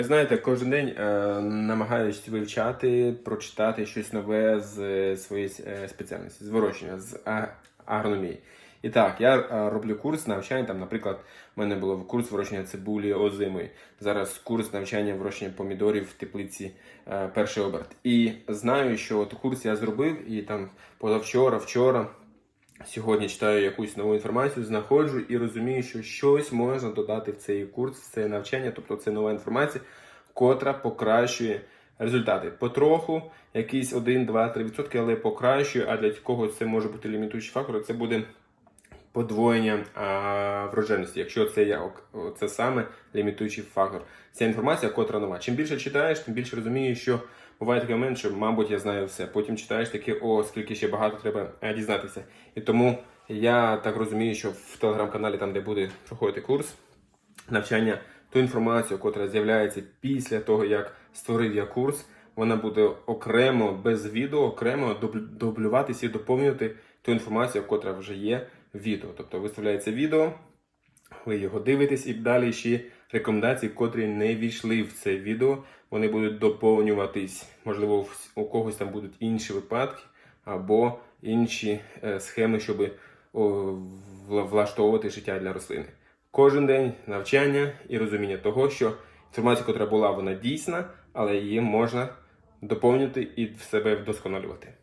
Ви знаєте, кожен день е, намагаюсь вивчати, прочитати щось нове з е, своєї е, спеціальності, з вирощення, з агрономії. І так, я е, роблю курс навчання. Там, наприклад, в мене було курс вирощення цибулі озимої. Зараз курс навчання вирощення помідорів в теплиці перший оберт. І знаю, що от курс я зробив, і там позавчора, вчора. Сьогодні читаю якусь нову інформацію, знаходжу і розумію, що щось можна додати в цей курс, в це навчання, тобто це нова інформація, котра покращує результати. Потроху, якісь 1, 2, 3%, але покращує, а для когось це може бути лімітуючий фактор, це буде подвоєння а, врожайності, якщо це я це саме лімітуючий фактор. Ця інформація, котра нова. Чим більше читаєш, тим більше розумієш, що буває такий момент, що, мабуть, я знаю все. Потім читаєш таке, о, скільки ще багато треба е, дізнатися. І тому я так розумію, що в телеграм-каналі, там, де буде проходити курс навчання, ту інформацію, котра з'являється після того, як створив я курс, вона буде окремо без відео, окремо дублюватися і доповнювати ту інформацію, котра вже є відео. Тобто виставляється відео, ви його дивитесь і далі ще рекомендації, котрі не війшли в це відео, вони будуть доповнюватись. Можливо, у когось там будуть інші випадки або інші е, схеми, щоб влаштовувати життя для рослини. Кожен день навчання і розуміння того, що інформація, яка була, вона дійсна, але її можна доповнювати і в себе вдосконалювати.